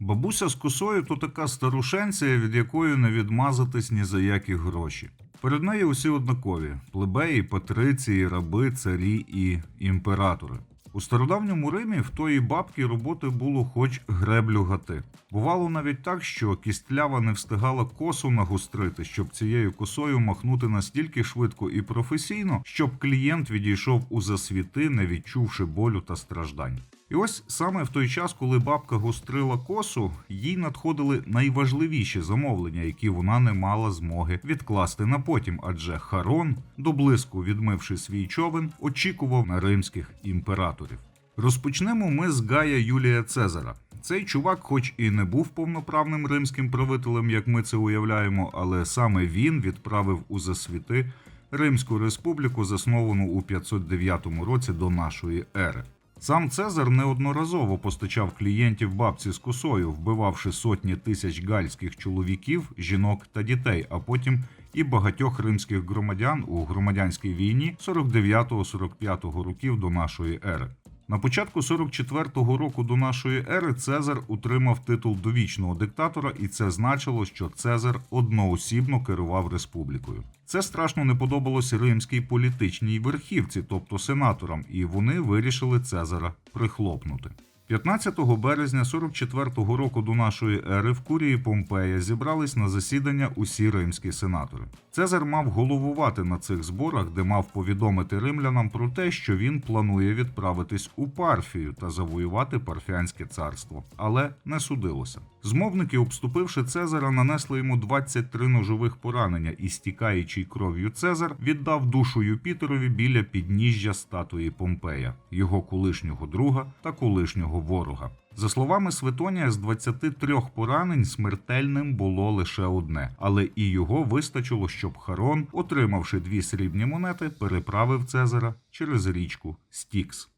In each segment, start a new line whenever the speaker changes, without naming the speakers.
Бабуся з косою то така старушенція, від якої не відмазатись ні за які гроші. Перед нею усі однакові: плебеї, патриції, раби, царі і імператори. У стародавньому Римі в тої бабки роботи було хоч греблю гати. Бувало навіть так, що кістлява не встигала косу нагустрити, щоб цією косою махнути настільки швидко і професійно, щоб клієнт відійшов у засвіти, не відчувши болю та страждань. І ось саме в той час, коли бабка гострила косу, їй надходили найважливіші замовлення, які вона не мала змоги відкласти на потім, адже Харон, до блиску відмивши свій човен, очікував на римських імператорів. Розпочнемо ми з Гая Юлія Цезара. Цей чувак, хоч і не був повноправним римським правителем, як ми це уявляємо, але саме він відправив у засвіти Римську республіку, засновану у 509 році до нашої ери. Сам Цезар неодноразово постачав клієнтів бабці з косою, вбивавши сотні тисяч гальських чоловіків, жінок та дітей, а потім і багатьох римських громадян у громадянській війні 49-45 років до нашої ери. На початку 44-го року до нашої ери Цезар утримав титул довічного диктатора, і це значило, що Цезар одноосібно керував республікою. Це страшно не подобалось римській політичній верхівці, тобто сенаторам, і вони вирішили Цезара прихлопнути. 15 березня 44-го року до нашої ери в курії Помпея зібрались на засідання усі римські сенатори. Цезар мав головувати на цих зборах, де мав повідомити римлянам про те, що він планує відправитись у Парфію та завоювати Парфянське царство, але не судилося. Змовники, обступивши Цезара, нанесли йому 23 ножових поранення, і стікаючий кров'ю Цезар віддав душу Юпітерові біля підніжжя статуї Помпея, його колишнього друга та колишнього ворога. За словами Светонія, з 23 поранень смертельним було лише одне, але і його вистачило, щоб Харон, отримавши дві срібні монети, переправив Цезара через річку Стікс.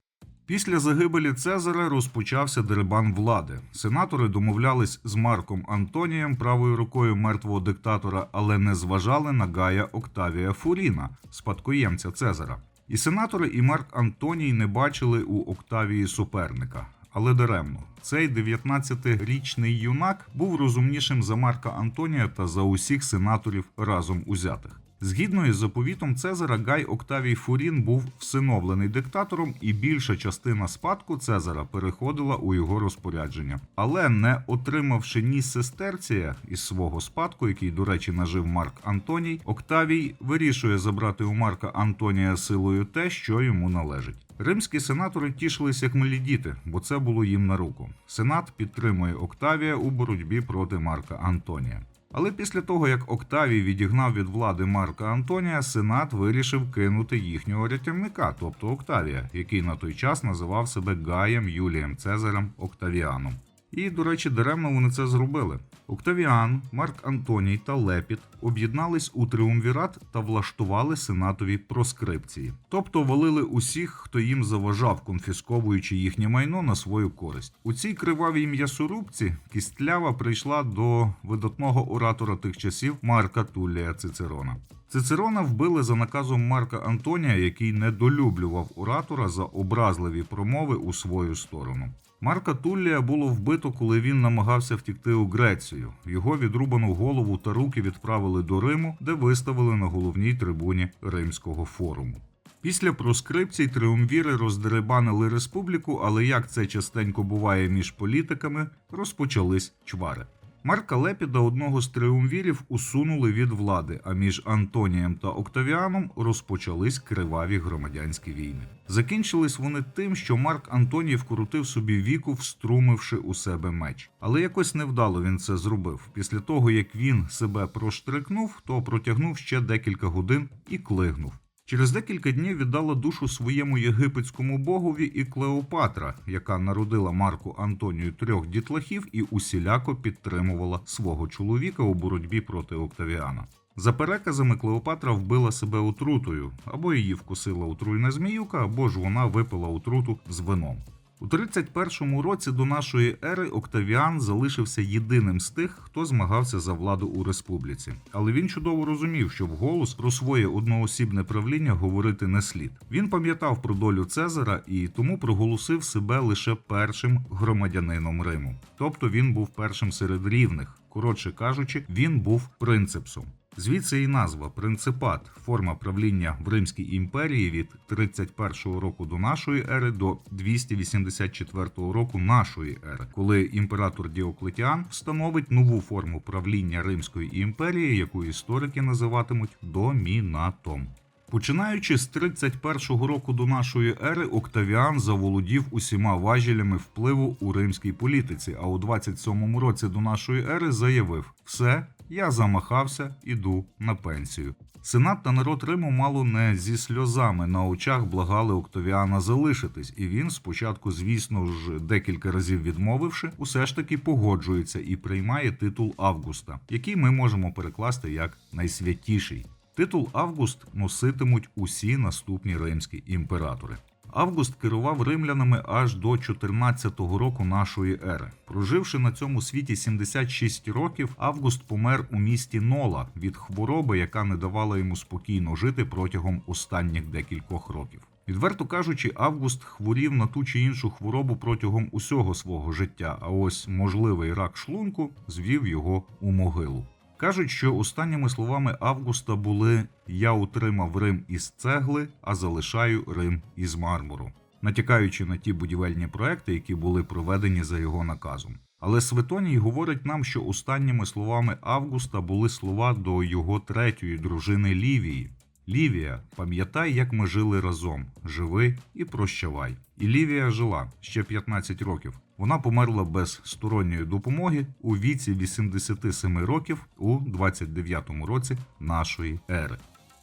Після загибелі Цезаря розпочався дерибан влади. Сенатори домовлялись з Марком Антонієм правою рукою мертвого диктатора, але не зважали на Гая Октавія Фуріна, спадкоємця Цезара. І сенатори, і Марк Антоній не бачили у Октавії суперника. Але даремно цей 19-річний юнак був розумнішим за Марка Антонія та за усіх сенаторів разом узятих. Згідно із заповітом Цезара, Гай Октавій Фурін був всиновлений диктатором, і більша частина спадку Цезара переходила у його розпорядження. Але не отримавши ні сестерція із свого спадку, який, до речі, нажив Марк Антоній, Октавій вирішує забрати у Марка Антонія силою те, що йому належить. Римські сенатори тішились як малі діти, бо це було їм на руку. Сенат підтримує Октавія у боротьбі проти Марка Антонія. Але після того, як Октавій відігнав від влади Марка Антонія, Сенат вирішив кинути їхнього рятівника, тобто Октавія, який на той час називав себе Гаєм Юлієм Цезарем Октавіаном. І, до речі, даремно вони це зробили. Октавіан, Марк Антоній та Лепіт об'єднались у триумвірат та влаштували сенатові проскрипції, тобто валили усіх, хто їм заважав, конфісковуючи їхнє майно на свою користь. У цій кривавій м'ясорубці кістлява прийшла до видатного оратора тих часів Марка Туллія Цицерона. Цицерона вбили за наказом Марка Антонія, який недолюблював оратора за образливі промови у свою сторону. Марка Туллія було вбито, коли він намагався втікти у Грецію. Його відрубану голову та руки відправили до Риму, де виставили на головній трибуні Римського форуму. Після проскрипцій триумвіри роздеребанили республіку, але як це частенько буває між політиками, розпочались чвари. Марка Лепіда, одного з триумвірів, усунули від влади, а між Антонієм та Октавіаном розпочались криваві громадянські війни. Закінчились вони тим, що Марк Антоній вкрутив собі віку, вструмивши у себе меч. Але якось невдало він це зробив. Після того, як він себе проштрикнув, то протягнув ще декілька годин і клигнув. Через декілька днів віддала душу своєму єгипетському богові і Клеопатра, яка народила Марку Антонію трьох дітлахів і усіляко підтримувала свого чоловіка у боротьбі проти Октавіана. За переказами, Клеопатра вбила себе отрутою, або її вкусила отруйна зміюка, або ж вона випила отруту з вином. У 31 році до нашої ери Октавіан залишився єдиним з тих, хто змагався за владу у республіці. Але він чудово розумів, що вголос про своє одноосібне правління говорити не слід. Він пам'ятав про долю Цезара і тому проголосив себе лише першим громадянином Риму. Тобто він був першим серед рівних. Коротше кажучи, він був принцепсом. Звідси і назва принципат, форма правління в Римській імперії від 31 року до нашої ери до 284 року нашої ери, коли імператор Діоклетіан встановить нову форму правління Римської імперії, яку історики називатимуть домінатом. Починаючи з 31 року до нашої ери, Октавіан заволодів усіма важелями впливу у римській політиці. А у 27 році до нашої ери заявив: все, я замахався, іду на пенсію. Сенат та народ Риму мало не зі сльозами на очах благали Октавіана залишитись, і він спочатку, звісно ж, декілька разів відмовивши, усе ж таки погоджується і приймає титул Августа, який ми можемо перекласти як найсвятіший. Титул Август носитимуть усі наступні римські імператори. Август керував римлянами аж до 14-го року нашої ери. Проживши на цьому світі 76 років, Август помер у місті Нола від хвороби, яка не давала йому спокійно жити протягом останніх декількох років. Відверто кажучи, Август хворів на ту чи іншу хворобу протягом усього свого життя, а ось можливий рак шлунку звів його у могилу. Кажуть, що останніми словами Августа були Я утримав Рим із цегли, а залишаю Рим із мармуру, натякаючи на ті будівельні проекти, які були проведені за його наказом. Але Светоній говорить нам, що останніми словами Августа були слова до його третьої дружини Лівії. Лівія, пам'ятай, як ми жили разом, живи і прощавай. І Лівія жила ще 15 років. Вона померла без сторонньої допомоги у віці 87 років у 29-му році нашої ери.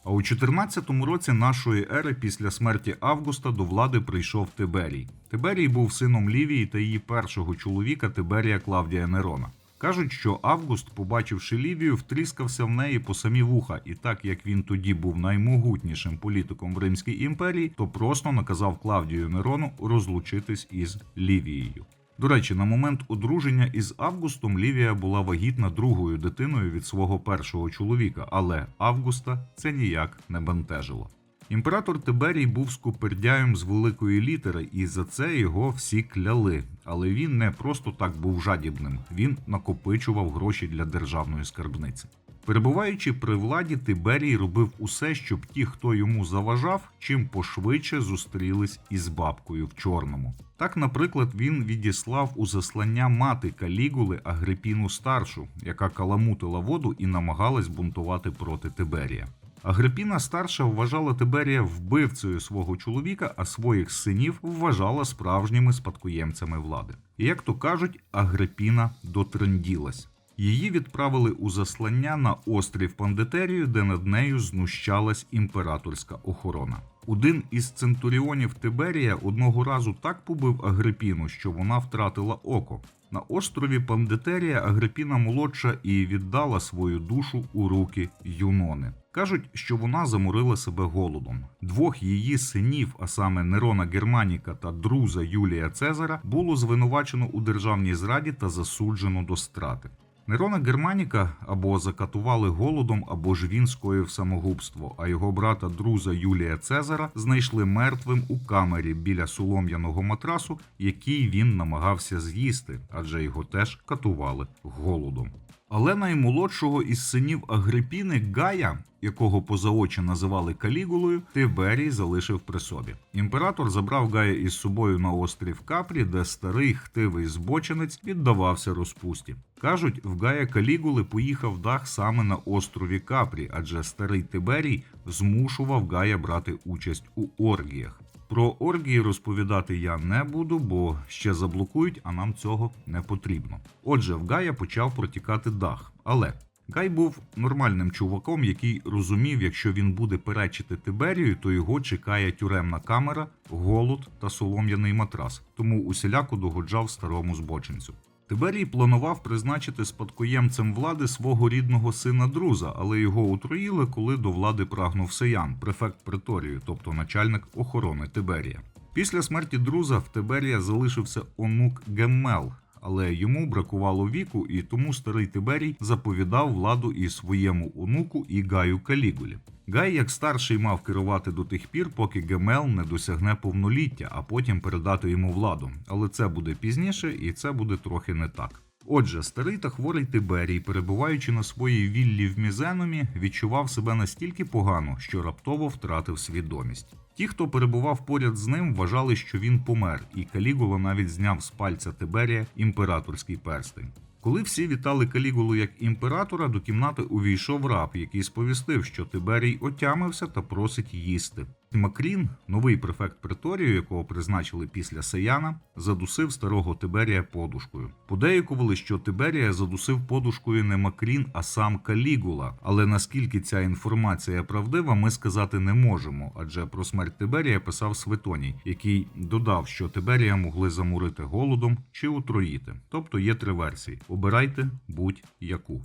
А у 14-му році нашої ери після смерті Августа до влади прийшов Тиберій. Тиберій був сином Лівії та її першого чоловіка Тиберія Клавдія Нерона. Кажуть, що Август, побачивши Лівію, втріскався в неї по самі вуха, і так як він тоді був наймогутнішим політиком в Римській імперії, то просто наказав Клавдію Нерону розлучитись із Лівією. До речі, на момент одруження із Августом Лівія була вагітна другою дитиною від свого першого чоловіка, але Августа це ніяк не бентежило. Імператор Тиберій був скупердяєм з великої літери, і за це його всі кляли. Але він не просто так був жадібним, він накопичував гроші для державної скарбниці. Перебуваючи при владі, Тиберій робив усе, щоб ті, хто йому заважав, чим пошвидше зустрілись із бабкою в чорному. Так, наприклад, він відіслав у заслання мати Калігули Агрипіну старшу, яка каламутила воду і намагалась бунтувати проти Тиберія. Агрипіна старша вважала Тиберія вбивцею свого чоловіка, а своїх синів вважала справжніми спадкоємцями влади. І як то кажуть, Агрипіна дотренділась. Її відправили у заслання на острів Пандетерію, де над нею знущалась імператорська охорона. Один із центуріонів Тиберія одного разу так побив Агрипіну, що вона втратила око. На острові Пандетерія Агрипіна молодша і віддала свою душу у руки Юнони. Кажуть, що вона заморила себе голодом. Двох її синів, а саме Нерона Германіка та друза Юлія Цезара, було звинувачено у державній зраді та засуджено до страти. Нерона Германіка або закатували голодом, або ж він скоїв самогубство, а його брата друза Юлія Цезара знайшли мертвим у камері біля солом'яного матрасу, який він намагався з'їсти, адже його теж катували голодом. Але наймолодшого із синів Агрипіни Гая, якого поза очі називали Калігулою, Тиберій залишив при собі. Імператор забрав Гая із собою на острів Капрі, де старий хтивий збочинець віддавався розпусті. Кажуть, в Гая Калігули поїхав дах саме на острові Капрі, адже старий Тиберій змушував Гая брати участь у оргіях. Про оргії розповідати я не буду, бо ще заблокують, а нам цього не потрібно. Отже, в Гая почав протікати дах. Але Гай був нормальним чуваком, який розумів, якщо він буде перечити Тиберію, то його чекає тюремна камера, голод та солом'яний матрас, тому усіляко догоджав старому збочинцю. Тиберій планував призначити спадкоємцем влади свого рідного сина Друза, але його отруїли, коли до влади прагнув Сеян, префект Преторію, тобто начальник охорони Тиберія. Після смерті друза в Тиберія залишився онук Геммел, але йому бракувало віку, і тому старий Тиберій заповідав владу і своєму онуку і Гаю Калігулі. Гай, як старший, мав керувати до тих пір, поки Гемел не досягне повноліття, а потім передати йому владу. Але це буде пізніше, і це буде трохи не так. Отже, старий та хворий Тиберій, перебуваючи на своїй віллі в Мізеномі, відчував себе настільки погано, що раптово втратив свідомість. Ті, хто перебував поряд з ним, вважали, що він помер, і Калігула навіть зняв з пальця Тиберія імператорський перстень. Коли всі вітали Калігулу як імператора, до кімнати увійшов раб, який сповістив, що Тиберій отямився та просить їсти. Макрін, новий префект преторію, якого призначили після Сеяна, задусив старого Тиберія подушкою. Подеякували, що Тиберія задусив подушкою не Макрін, а сам Калігула. Але наскільки ця інформація правдива, ми сказати не можемо, адже про смерть Тиберія писав Светоній, який додав, що Тиберія могли замурити голодом чи отруїти. Тобто є три версії: обирайте будь-яку.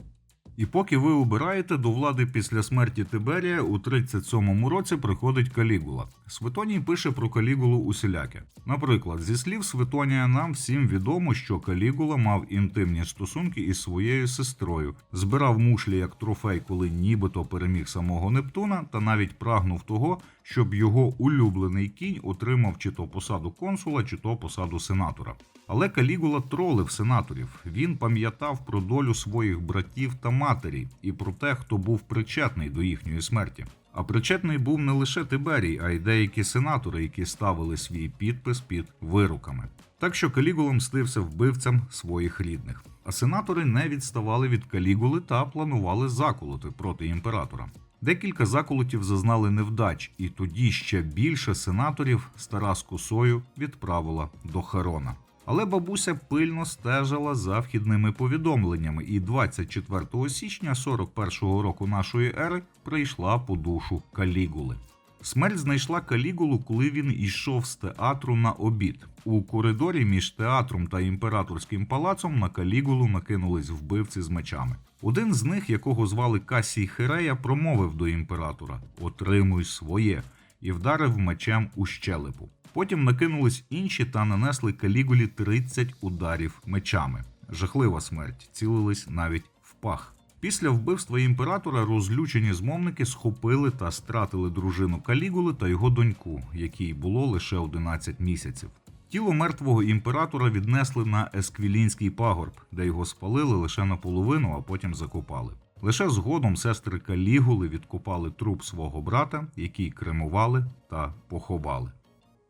І поки ви обираєте до влади після смерті Тиберія у 37-му році приходить Калігула. Светоній пише про Калігулу усіляке. Наприклад, зі слів Светонія нам всім відомо, що Калігула мав інтимні стосунки із своєю сестрою, збирав мушлі як трофей, коли нібито переміг самого Нептуна, та навіть прагнув того, щоб його улюблений кінь отримав чи то посаду консула, чи то посаду сенатора. Але Калігула тролив сенаторів. Він пам'ятав про долю своїх братів та матері і про те, хто був причетний до їхньої смерті. А причетний був не лише Тиберій, а й деякі сенатори, які ставили свій підпис під вироками. Так що Калігула мстився вбивцям своїх рідних. А сенатори не відставали від Калігули та планували заколоти проти імператора. Декілька заколотів зазнали невдач, і тоді ще більше сенаторів стара з косою відправила до Харона. Але бабуся пильно стежила за вхідними повідомленнями, і 24 січня 41-го року нашої ери прийшла по душу Калігули. Смерть знайшла Калігулу, коли він йшов з театру на обід. У коридорі між театром та імператорським палацом на Калігулу накинулись вбивці з мечами. Один з них, якого звали Касій Хирея, промовив до імператора: Отримуй своє, і вдарив мечем у щелепу. Потім накинулись інші та нанесли Калігулі 30 ударів мечами. Жахлива смерть, цілились навіть в пах. Після вбивства імператора розлючені змовники схопили та стратили дружину Калігули та його доньку, якій було лише 11 місяців. Тіло мертвого імператора віднесли на Есквілінський пагорб, де його спалили лише наполовину, а потім закопали. Лише згодом сестри Калігули відкопали труп свого брата, який кремували та поховали.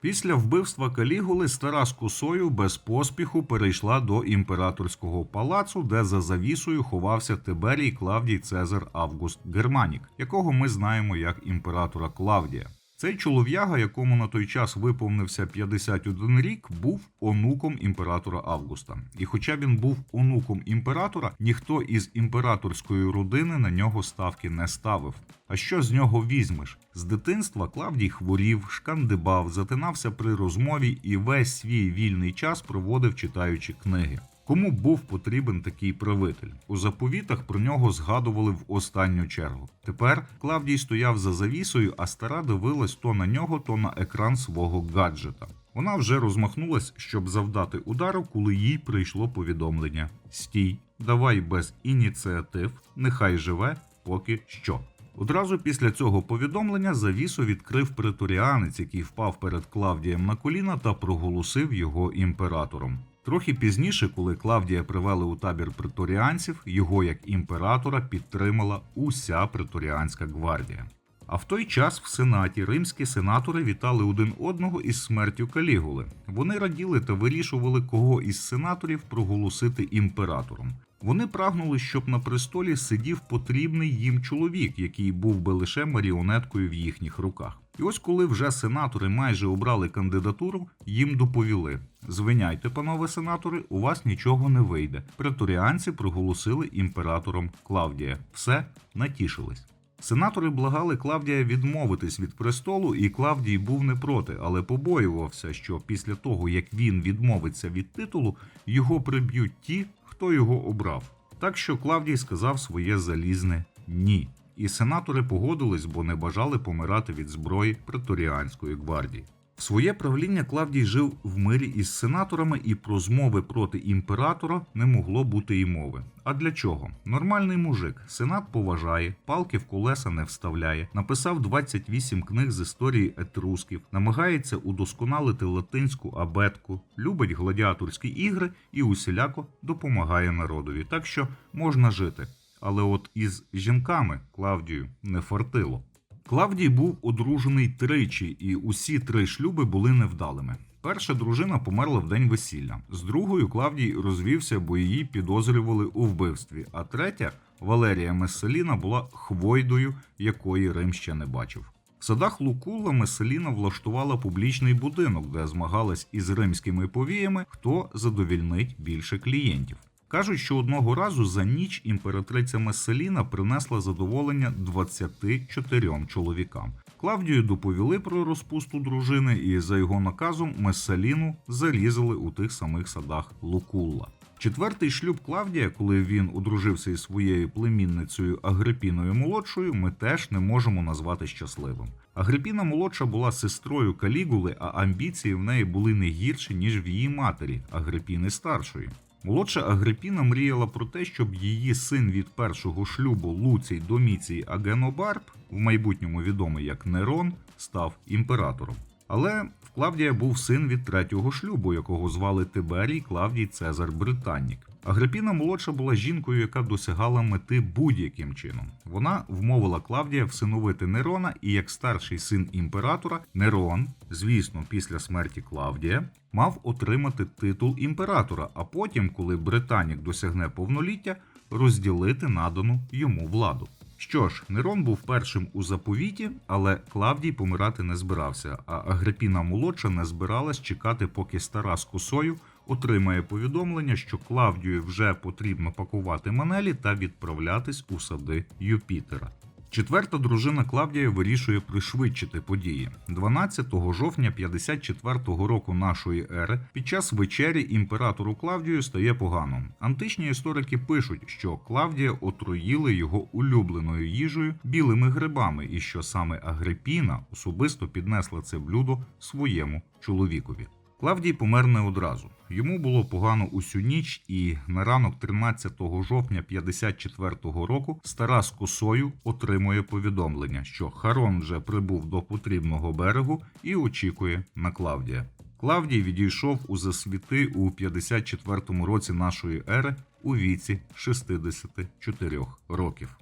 Після вбивства Калігули стара з косою без поспіху перейшла до імператорського палацу, де за завісою ховався Тиберій Клавдій Цезар Август Германік, якого ми знаємо як імператора Клавдія. Цей чолов'яга, якому на той час виповнився 51 рік, був онуком імператора Августа. І хоча він був онуком імператора, ніхто із імператорської родини на нього ставки не ставив. А що з нього візьмеш? З дитинства Клавдій хворів, шкандибав, затинався при розмові і весь свій вільний час проводив читаючи книги. Кому був потрібен такий правитель? У заповітах про нього згадували в останню чергу. Тепер Клавдій стояв за завісою, а стара дивилась то на нього, то на екран свого гаджета. Вона вже розмахнулась, щоб завдати удару, коли їй прийшло повідомлення: Стій, давай без ініціатив, нехай живе поки що. Одразу після цього повідомлення завісу відкрив преторіанець, який впав перед Клавдієм на коліна та проголосив його імператором. Трохи пізніше, коли Клавдія привели у табір преторіанців, його як імператора підтримала уся преторіанська гвардія. А в той час в сенаті римські сенатори вітали один одного із смертю Калігули. Вони раділи та вирішували, кого із сенаторів проголосити імператором. Вони прагнули, щоб на престолі сидів потрібний їм чоловік, який був би лише маріонеткою в їхніх руках. І ось коли вже сенатори майже обрали кандидатуру, їм доповіли: звиняйте, панове сенатори, у вас нічого не вийде. Преторіанці проголосили імператором Клавдія. Все натішились. Сенатори благали Клавдія відмовитись від престолу, і Клавдій був не проти, але побоювався, що після того, як він відмовиться від титулу, його приб'ють ті, хто його обрав. Так що Клавдій сказав своє залізне ні. І сенатори погодились, бо не бажали помирати від зброї преторіанської гвардії. В своє правління Клавдій жив в мирі із сенаторами, і про змови проти імператора не могло бути і мови. А для чого? Нормальний мужик. Сенат поважає, палки в колеса не вставляє, написав 28 книг з історії етрусків, намагається удосконалити латинську абетку, любить гладіаторські ігри і усіляко допомагає народові. Так що можна жити. Але от із жінками Клавдію не фартило. Клавдій був одружений тричі, і усі три шлюби були невдалими. Перша дружина померла в день весілля. З другою Клавдій розвівся, бо її підозрювали у вбивстві. А третя Валерія Меселіна була хвойдою, якої Рим ще не бачив. В садах Лукула Меселіна влаштувала публічний будинок, де змагалась із римськими повіями, хто задовільнить більше клієнтів. Кажуть, що одного разу за ніч імператриця Меселіна принесла задоволення 24 чоловікам. Клавдію доповіли про розпусту дружини, і за його наказом Меселіну зарізали у тих самих садах Лукулла. Четвертий шлюб Клавдія, коли він одружився із своєю племінницею Агрипіною молодшою, ми теж не можемо назвати щасливим. Агрипіна молодша була сестрою Калігули, а амбіції в неї були не гірші, ніж в її матері Агрипіни старшої. Молодша Агрипіна мріяла про те, щоб її син від першого шлюбу Луцій Доміцій Агенобарб, в майбутньому відомий як Нерон, став імператором. Але в Клавдія був син від третього шлюбу, якого звали Тиберій Клавдій Цезар Британнік. Агрипіна молодша була жінкою, яка досягала мети будь-яким чином. Вона вмовила Клавдія всиновити Нерона, і як старший син імператора, Нерон, звісно, після смерті Клавдія, мав отримати титул імператора, а потім, коли Британік досягне повноліття, розділити надану йому владу. Що ж, Нерон був першим у заповіті, але Клавдій помирати не збирався, а Агрипіна молодша не збиралась чекати, поки стара з косою отримає повідомлення, що Клавдію вже потрібно пакувати манелі та відправлятись у сади Юпітера. Четверта дружина Клавдія вирішує пришвидшити події. 12 жовтня 54-го року нашої ери під час вечері імператору Клавдію стає погано. Античні історики пишуть, що Клавдія отруїли його улюбленою їжею білими грибами, і що саме Агрипіна особисто піднесла це блюдо своєму чоловікові. Клавдій помер не одразу. Йому було погано усю ніч, і на ранок 13 жовтня 54-го року стара з косою отримує повідомлення, що Харон вже прибув до потрібного берегу і очікує на Клавдія. Клавдій відійшов у засвіти у 54-му році нашої ери у віці 64 років.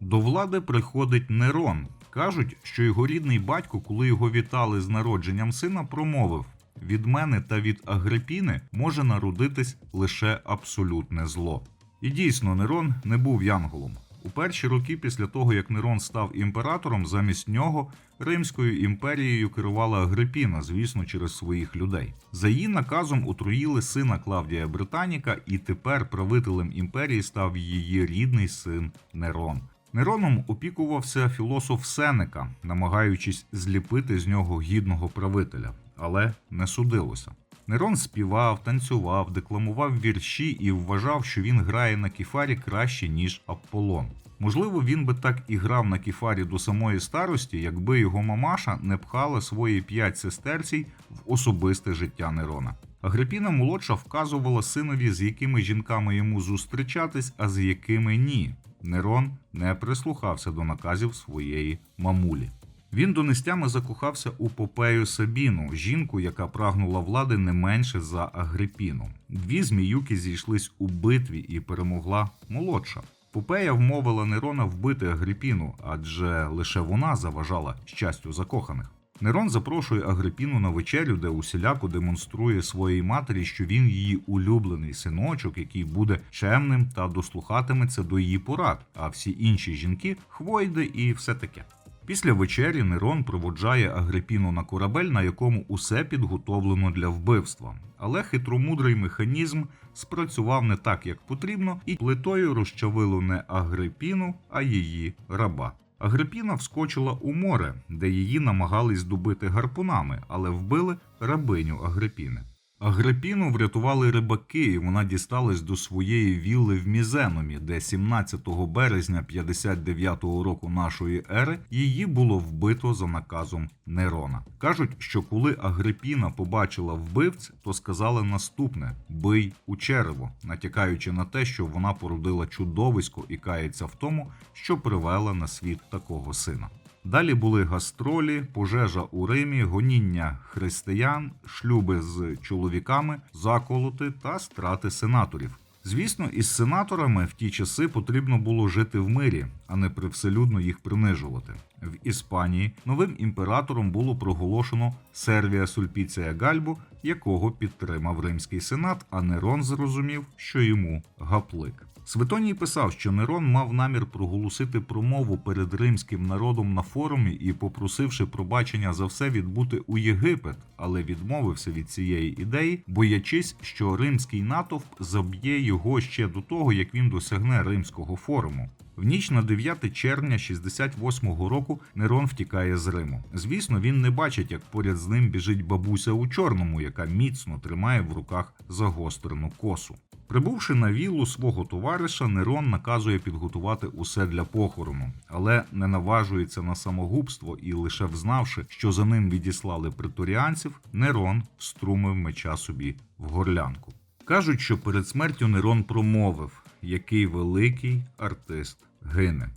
До влади приходить Нерон. Кажуть, що його рідний батько, коли його вітали з народженням сина, промовив: від мене та від Агрипіни може народитись лише абсолютне зло. І дійсно, Нерон не був янголом. У перші роки після того, як Нерон став імператором, замість нього Римською імперією керувала Агрипіна, звісно, через своїх людей. За її наказом отруїли сина Клавдія Британіка, і тепер правителем імперії став її рідний син Нерон. Нероном опікувався філософ Сенека, намагаючись зліпити з нього гідного правителя, але не судилося. Нерон співав, танцював, декламував вірші і вважав, що він грає на кефарі краще, ніж Аполлон. Можливо, він би так і грав на кефарі до самої старості, якби його мамаша не пхала свої п'ять сестерцій в особисте життя Нерона. Агрипіна молодша вказувала синові, з якими жінками йому зустрічатись, а з якими ні. Нерон не прислухався до наказів своєї мамулі. Він донестями закохався у Попею Сабіну, жінку, яка прагнула влади не менше за Агрипіну. Дві зміюки зійшлись у битві і перемогла молодша. Попея вмовила Нерона вбити Агрипіну, адже лише вона заважала щастю закоханих. Нерон запрошує Агрипіну на вечерю, де усіляко демонструє своїй матері, що він її улюблений синочок, який буде чемним та дослухатиметься до її порад, а всі інші жінки хвойди і все таке. Після вечері Нерон проводжає Агрипіну на корабель, на якому усе підготовлено для вбивства. Але хитромудрий механізм спрацював не так, як потрібно, і плитою розчавило не Агрипіну, а її раба. Агрипіна вскочила у море, де її намагались добити гарпунами, але вбили рабиню Агрипіни. Агрипіну врятували рибаки, і вона дісталась до своєї вілли в Мізеномі, де 17 березня 59-го року нашої ери її було вбито за наказом Нерона. Кажуть, що коли Агрипіна побачила вбивць, то сказали наступне: бий у черево, натякаючи на те, що вона породила чудовисько і кається в тому, що привела на світ такого сина. Далі були гастролі, пожежа у Римі, гоніння християн, шлюби з чоловіками, заколоти та страти сенаторів. Звісно, із сенаторами в ті часи потрібно було жити в мирі, а не привселюдно їх принижувати. В Іспанії новим імператором було проголошено Сервія Сульпіція Гальбу, якого підтримав римський сенат, а Нерон зрозумів, що йому гаплик. Светоній писав, що Нерон мав намір проголосити промову перед римським народом на форумі і, попросивши пробачення за все, відбути у Єгипет, але відмовився від цієї ідеї, боячись, що римський натовп заб'є його ще до того, як він досягне римського форуму. В ніч на 9 червня 68-го року Нерон втікає з Риму. Звісно, він не бачить, як поряд з ним біжить бабуся у чорному, яка міцно тримає в руках загострену косу. Прибувши на віллу свого товариша, Нерон наказує підготувати усе для похорону, але не наважується на самогубство і, лише взнавши, що за ним відіслали преторіанців, Нерон вструмив меча собі в горлянку. Кажуть, що перед смертю Нерон промовив, який великий артист гине.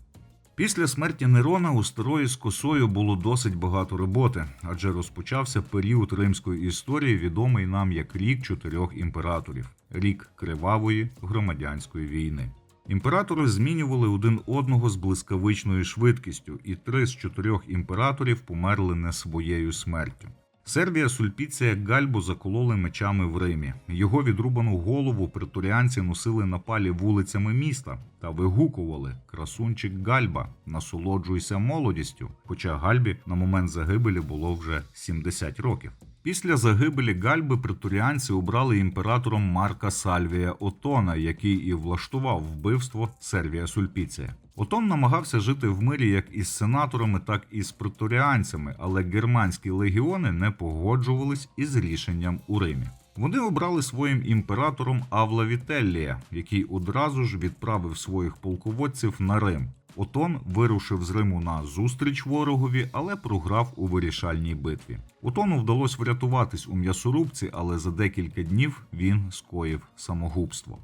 Після смерті Нерона у старої з косою було досить багато роботи, адже розпочався період римської історії, відомий нам як рік чотирьох імператорів рік кривавої громадянської війни. Імператори змінювали один одного з блискавичною швидкістю, і три з чотирьох імператорів померли не своєю смертю. Сервія Сульпіція Гальбу закололи мечами в Римі. Його відрубану голову притуріанці носили на палі вулицями міста та вигукували Красунчик Гальба, насолоджуйся молодістю. Хоча Гальбі на момент загибелі було вже 70 років. Після загибелі Гальби преторіанці обрали імператором Марка Сальвія Отона, який і влаштував вбивство Сервія Сульпіція. Отон намагався жити в мирі як із сенаторами, так і з преторіанцями, але германські легіони не погоджувались із рішенням у Римі. Вони обрали своїм імператором Авла Вітеллія, який одразу ж відправив своїх полководців на Рим. Отон вирушив з Риму на зустріч ворогові, але програв у вирішальній битві. Отону вдалося врятуватись у м'ясорубці, але за декілька днів він скоїв самогубство.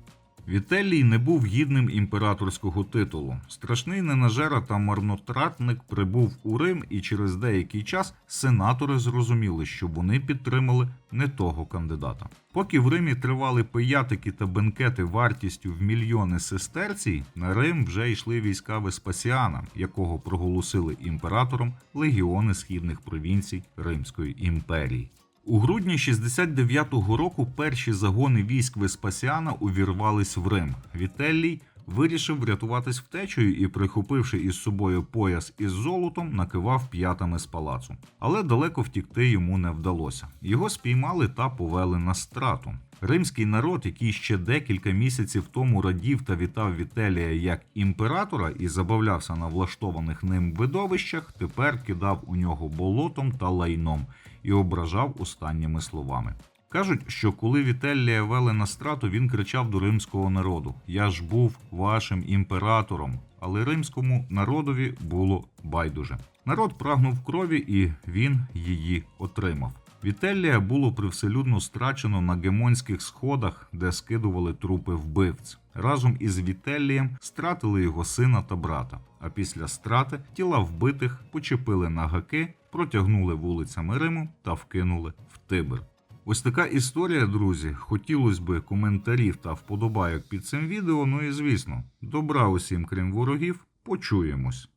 Вітелій не був гідним імператорського титулу. Страшний ненажера та марнотратник прибув у Рим, і через деякий час сенатори зрозуміли, що вони підтримали не того кандидата. Поки в Римі тривали пиятики та бенкети вартістю в мільйони сестерцій, на Рим вже йшли війська Веспасіана, якого проголосили імператором легіони східних провінцій Римської імперії. У грудні 69-го року перші загони військ Веспасіана увірвались в Рим. Вітеллій вирішив врятуватись втечею і, прихопивши із собою пояс із золотом, накивав п'ятами з палацу. Але далеко втікти йому не вдалося. Його спіймали та повели на страту. Римський народ, який ще декілька місяців тому радів та вітав Вітелія як імператора і забавлявся на влаштованих ним видовищах, тепер кидав у нього болотом та лайном і ображав останніми словами. Кажуть, що коли Вітеллія вели на страту, він кричав до римського народу: Я ж був вашим імператором. Але римському народові було байдуже. Народ прагнув крові, і він її отримав. Вітеллія було привселюдно страчено на гемонських сходах, де скидували трупи вбивць. Разом із Вітеллієм стратили його сина та брата. А після страти тіла вбитих почепили на гаки, протягнули вулицями Риму та вкинули в Тибр. Ось така історія, друзі. Хотілося би коментарів та вподобайок під цим відео. Ну і звісно, добра усім, крім ворогів, почуємось.